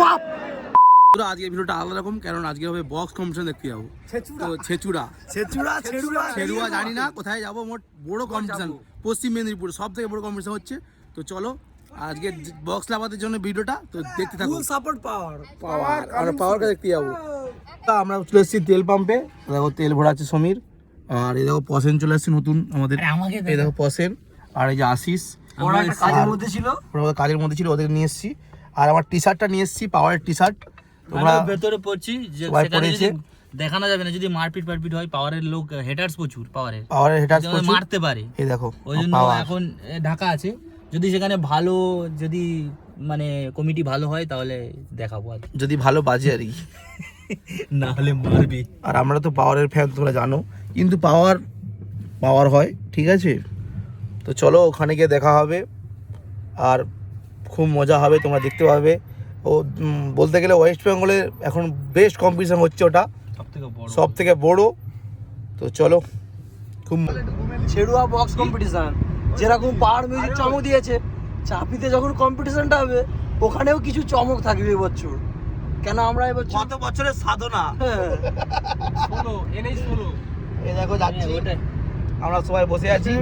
বাপ। পুরো আজকের ভিডিওটা আলাদা রকম কারণ আজকে হবে বক্স কম্পিটিশন দেখতে যাব। তো ছেচুড়া। ছেচুড়া ছেচুড়া ছেড়ুয়া জানি না কোথায় যাব মোট বড় কম্পিটিশন পশ্চিম মেদিনীপুর সব থেকে বড় কম্পিটিশন হচ্ছে। তো চলো আজকে বক্স লাভাতের জন্য ভিডিওটা তো দেখতে থাকো। সাপোর্ট পাওয়ার পাওয়ার আমরা পাওয়ারকে দেখতে যাব। তা আমরা চলে এসেছি তেল পাম্পে দেখো তেল ভরাচ্ছে সমীর। আর এই দেখো পসেন চলে এসেছে নতুন আমাদের। এই দেখো পসেন। আর এই যে আশিস। ওরা কাজের মধ্যে ছিল। ওরা কাজের মধ্যে ছিল ওদের নিয়ে এসেছি। আর আমার টি শার্টটা নিয়ে এসেছি পাওয়ারের টি শার্ট তোমরা ভেতরে পড়ছি যে সবাই সেখানে যদি দেখানো যাবে না যদি মারপিট ফারপিট হয় পাওয়ারের লোক হেটার্স প্রচুর পাওয়ারের পাওয়ারের হেটার মারতে পারে। এই দেখো ওই জন্য এখন ঢাকা আছে। যদি সেখানে ভালো যদি মানে কমিটি ভালো হয় তাহলে দেখাবো আর যদি ভালো বাজে আর কি। না হলে মারবি। আর আমরা তো পাওয়ারের ফ্যান তোমরা জানো। কিন্তু পাওয়ার পাওয়ার হয় ঠিক আছে? তো চলো ওখানে গিয়ে দেখা হবে। আর খুব মজা হবে তোমরা দেখতে পাবে। ও বলতে গেলে ওয়েস্ট বেঙ্গলের এখন বেস্ট কম্পিটিশন হচ্ছে ওটা। সব থেকে বড়। তো চলো খুব ছেড়ুয়া বক্স কম্পিটিশন যেরকম পাহাড় মিউজিক চমক দিয়েছে চাপিতে যখন কম্পিটিশনটা হবে ওখানেও কিছু চমক থাকবে এবছর কেন আমরা এবছর কত বছরের সাধনা। হ্যাঁ, এনেই শোনো এই দেখো যাচ্ছি। আমরা সবাই বসে আছি।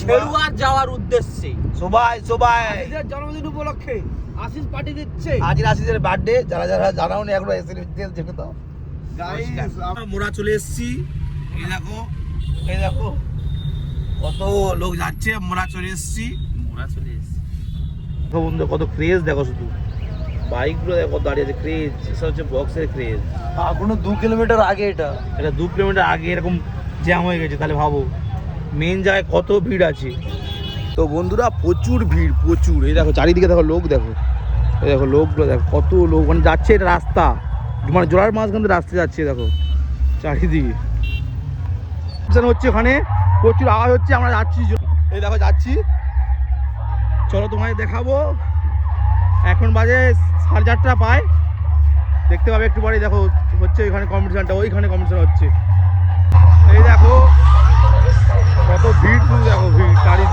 ছেড়ুয়ার যাওয়ার উদ্দেশ্যে। সবাই সবাই। জন্মদিন উপলক্ষে আশিস পার্টি দিচ্ছে। আজ আশিসের বার্থডে যারা যারা জানাও নি এখনও এসে দেখে দাও। মোরা চলে এসেছি। এই দেখো। এই দেখো। কত লোক যাচ্ছে মোরা চলে এসেছি। মোরা চলে এসেছে। বন্ধু কত ক্রেজ দেখো শুধু। বাইকগুলো দেখো দাঁড়িয়ে আছে ক্রেজ এসব হচ্ছে বক্সের ক্রেজ এখনও দু কিলোমিটার আগে এটা। এটা দু কিলোমিটার আগে এরকম জ্যাম হয়ে গেছে, তাহলে ভাবো। মেন জায়গায় কত ভিড় আছে? তো বন্ধুরা, প্রচুর ভিড়, প্রচুর। এই দেখো, চারিদিকে দেখো লোক, দেখো। এই দেখো লোকগুলো, দেখো, কত লোক। মানে যাচ্ছে এটা রাস্তা। মানে জোড়ার মাঝখান দিয়ে রাস্তা যাচ্ছে, দেখো। চারিদিকে। হচ্ছে ওখানে। প্রচুর আওয়াজ হচ্ছে, আমরা যাচ্ছি। এই দেখো, যাচ্ছি। চলো তোমায় দেখাবো। এখন বাজে সাড়ে চারটা পায়। দেখতে পাবে একটু পরে দেখো, হচ্ছে ওইখানে কম্পিটিশনটা ওইখানে কম্পিটিশন হচ্ছে। এই দেখো কত ভিড় তুমি দেখো ভিড় চারিদিকে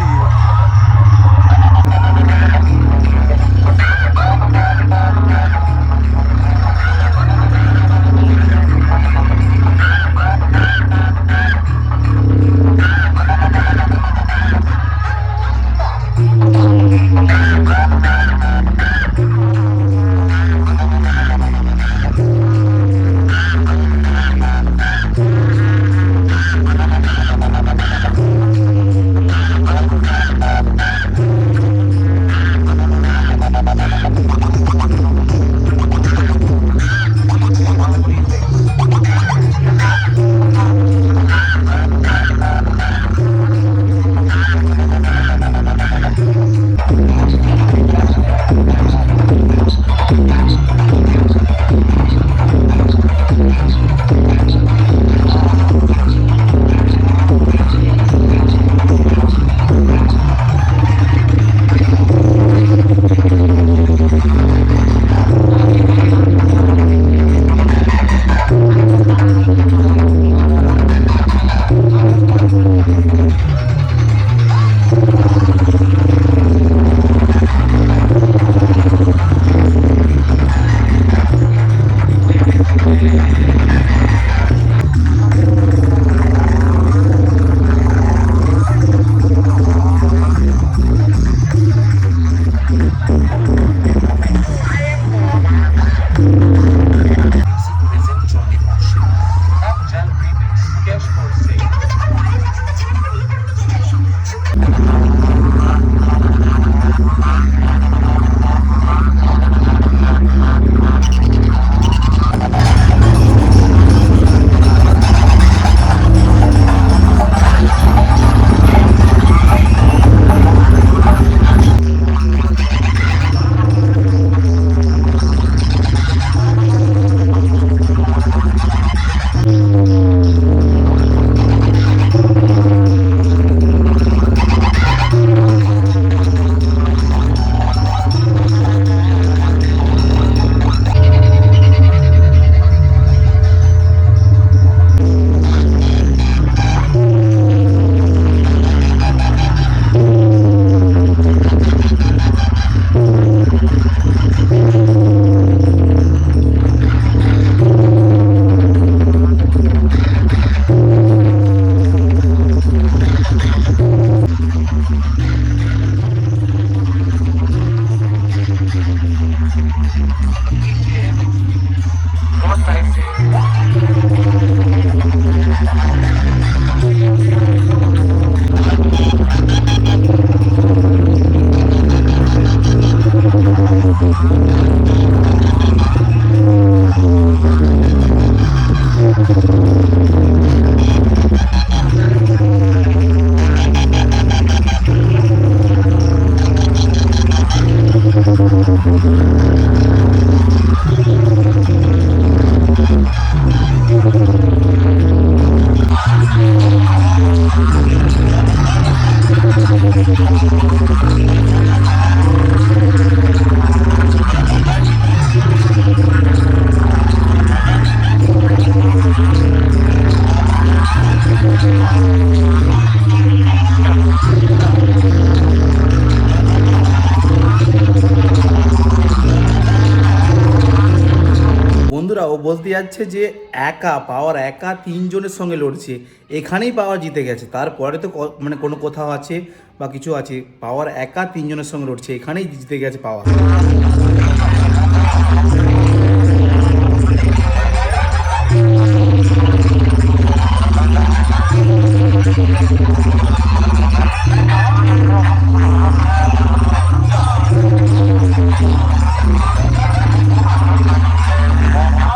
বলতে যাচ্ছে যে একা, পাওয়ার একা তিনজনের সঙ্গে লড়ছে। এখানেই পাওয়ার জিতে গেছে। তারপরে তো মানে কোনো কোথাও আছে বা কিছু আছে, পাওয়ার একা তিনজনের সঙ্গে লড়ছে। এখানেই জিতে গেছে পাওয়ার।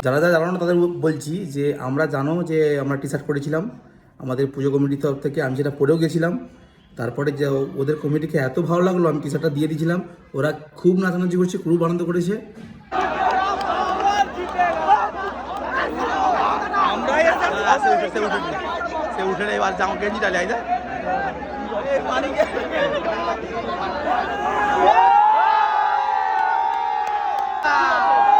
যারা যারা জানো না তাদের বলছি যে আমরা জানো যে আমরা টি শার্ট পরেছিলাম আমাদের পুজো কমিটির তরফ থেকে আমি সেটা পরেও গেছিলাম। তারপরে যে ওদের কমিটিকে এত ভালো লাগল আমি টি শার্টটা দিয়ে দিয়েছিলাম। ওরা খুব নাচানাচি করছে খুব আনন্দ করেছে। সে উঠে এবার জামা গেঞ্জি ডালে আইদা সেটা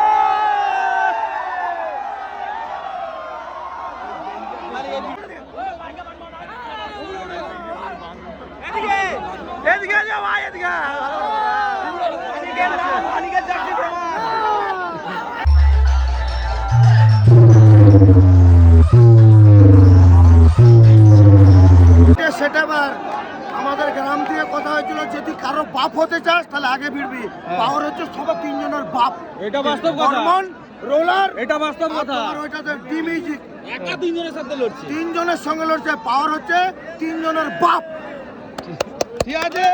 বাপ হতে চাস তাহলে আগে ভিড়বি পাওয়ার হচ্ছে সবার তিনজনের বাপ। এটা বাস্তব কথা। রোলার এটা বাস্তব কথা। আর ওইটাতে টিম ইজি একা তিনজনের সাথে লড়ছে। তিনজনের সঙ্গে লড়ছে পাওয়ার হচ্ছে তিনজনের বাপ। ঠিক আছে।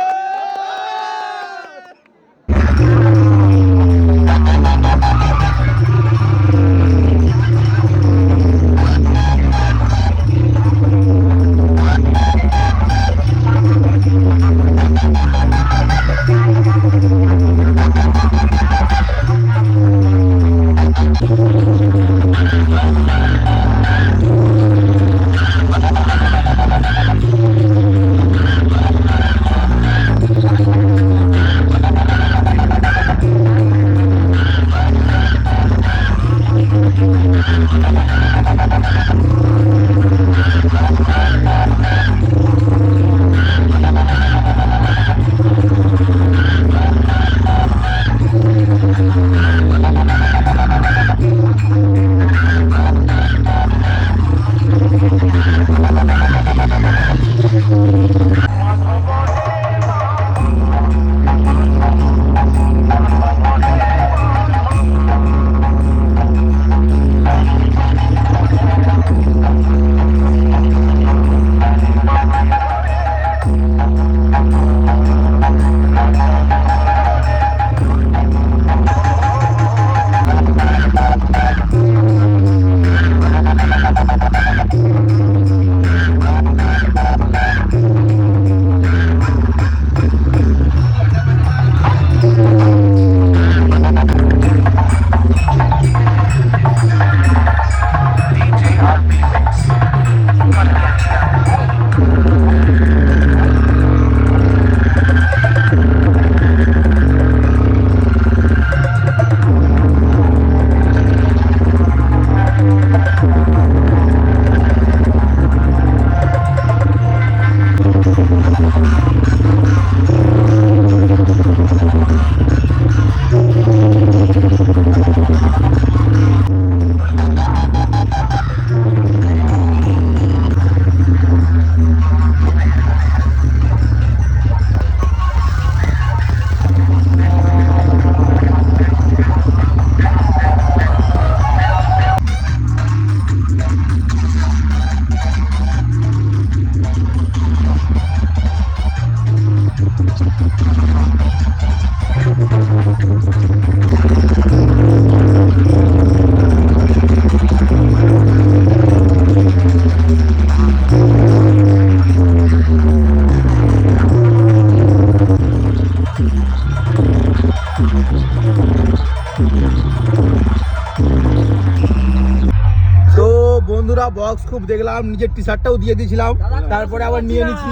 বন্ধুরা বক্স খুব দেখলাম নিজের টি শার্টটাও দিয়ে দিয়েছিলাম। তারপরে আবার নিয়ে নিচ্ছি।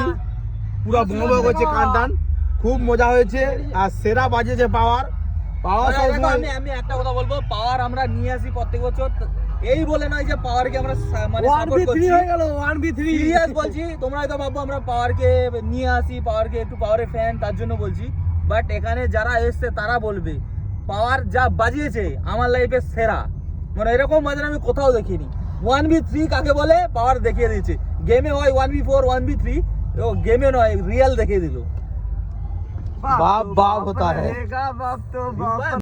পুরো বঙ্গ করছে কান টান খুব মজা হয়েছে আর সেরা বাজেছে পাওয়ার। পাওয়ার আমি আমি একটা কথা বলব পাওয়ার আমরা নিয়ে আসি প্রত্যেক বছর। এই বলে নয় যে পাওয়ারকে আমরা মানে সাপোর্ট করছি। হয়ে গেল ওয়ান বি থ্রি সিরিয়াস বলছি তোমরা হয়তো ভাববো আমরা পাওয়ারকে নিয়ে আসি পাওয়ারকে একটু পাওয়ারের ফ্যান তার জন্য বলছি। বাট এখানে যারা এসছে তারা বলবে পাওয়ার যা বাজিয়েছে আমার লাইফে সেরা। মানে এরকম বাজার আমি কোথাও দেখিনি। ওয়ান বি থ্রি কাকে বলে? পাওয়ার দেখিয়ে দিয়েছে। গেমে হয় one v four one v three গেমে নয় রিয়েল দেখিয়ে দিল। বাপ বাপ হতা হ্যাঁ বাপ তো বাপ